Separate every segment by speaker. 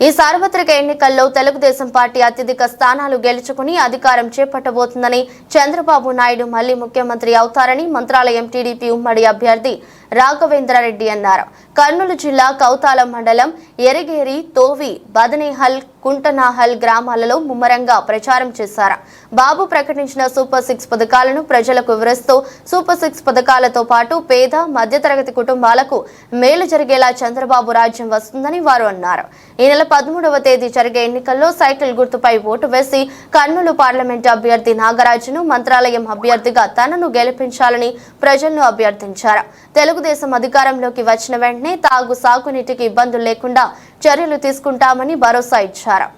Speaker 1: ఈ సార్వత్రిక ఎన్నికల్లో తెలుగుదేశం పార్టీ అత్యధిక స్థానాలు గెలుచుకుని అధికారం చేపట్టబోతుందని చంద్రబాబు నాయుడు మళ్ళీ ముఖ్యమంత్రి అవుతారని మంత్రాలయం టీడీపీ ఉమ్మడి అభ్యర్థి రాఘవేంద్రారెడ్డి అన్నారు. కర్నూలు జిల్లా కౌతాల మండలం ఎరగేరి తోవి బదనేహల్ కుంటనాహల్ గ్రామాలలో ముమ్మరంగా ప్రచారం చేశారు. బాబు ప్రకటించిన సూపర్ సిక్స్ పథకాలను ప్రజలకు వివరిస్తూ సూపర్ సిక్స్ పథకాలతో పాటు పేద మధ్యతరగతి కుటుంబాలకు మేలు జరిగేలా చంద్రబాబు రాజ్యం వస్తుందని వారు అన్నారు. ఈ నెల పదమూడవ తేదీ జరిగే ఎన్నికల్లో సైకిల్ గుర్తుపై ఓటు వేసి కర్నూలు పార్లమెంట్ అభ్యర్థి నాగరాజును మంత్రాలయం అభ్యర్థిగా తనను గెలిపించాలని ప్రజలను అభ్యర్థించారు. తెలుగుదేశం అధికారంలోకి వచ్చిన వెంటనే తాగు సాగునీటికి ఇబ్బందులు లేకుండా చర్యలు తీసుకుంటామని భరోసా ఇచ్చారు.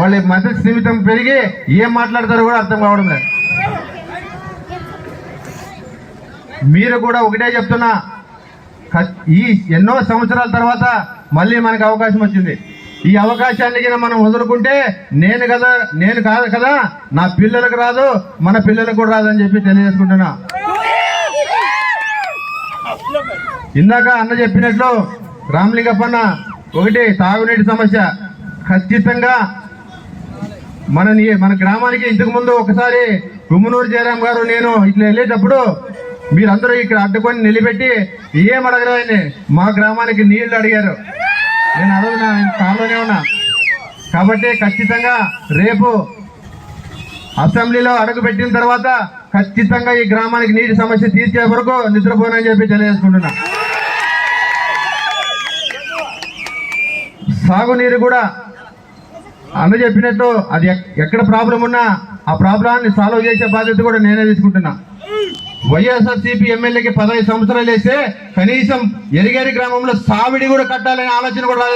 Speaker 2: వాళ్ళ మద్దతు నిమిత్తం పెరిగి ఏం మాట్లాడతారో కూడా అర్థం కావడం లేదు. మీరు కూడా ఒకటే చెప్తున్నా ఈ ఎన్నో సంవత్సరాల తర్వాత మళ్ళీ మనకు అవకాశం వచ్చింది. ఈ అవకాశాన్ని మనం వదులుకుంటే నేను కదా నేను కాదు కదా నా పిల్లలకు రాదు మన పిల్లలకు కూడా రాదని చెప్పి తెలియజేసుకుంటున్నా. ఇందాక అన్న చెప్పినట్లు రామలింగప్పన్న ఒకటి తాగునీటి సమస్య. ఖచ్చితంగా మన మన గ్రామానికి ఇంతకు ముందు ఒకసారి గుమ్మనూరు జయరాం గారు నేను ఇట్లా వెళ్ళేటప్పుడు మీరందరూ ఇక్కడ అడ్డుకొని నిలబెట్టి ఏం అడగరు మా గ్రామానికి నీళ్ళు అడిగారు. నేను అడుగునా కాలోనే ఉన్నా. కాబట్టి ఖచ్చితంగా రేపు అసెంబ్లీలో అడుగు పెట్టిన తర్వాత ఖచ్చితంగా ఈ గ్రామానికి నీటి సమస్య తీర్చే వరకు నిద్రపోనని చెప్పి తెలియజేసుకుంటున్నా. సాగునీరు కూడా అన్న చెప్పినట్టు అది ఎక్కడ ప్రాబ్లం ఉన్నా ఆ ప్రాబ్లాన్ని సాల్వ్ చేసే బాధ్యత కూడా నేనే తీసుకుంటున్నా. వైఎస్ఆర్ సిపి ఎమ్మెల్యేకి పదహైదు సంవత్సరాలు వేస్తే కనీసం ఎరిగేరి గ్రామంలో సావిడి కూడా కట్టాలనే ఆలోచన కూడా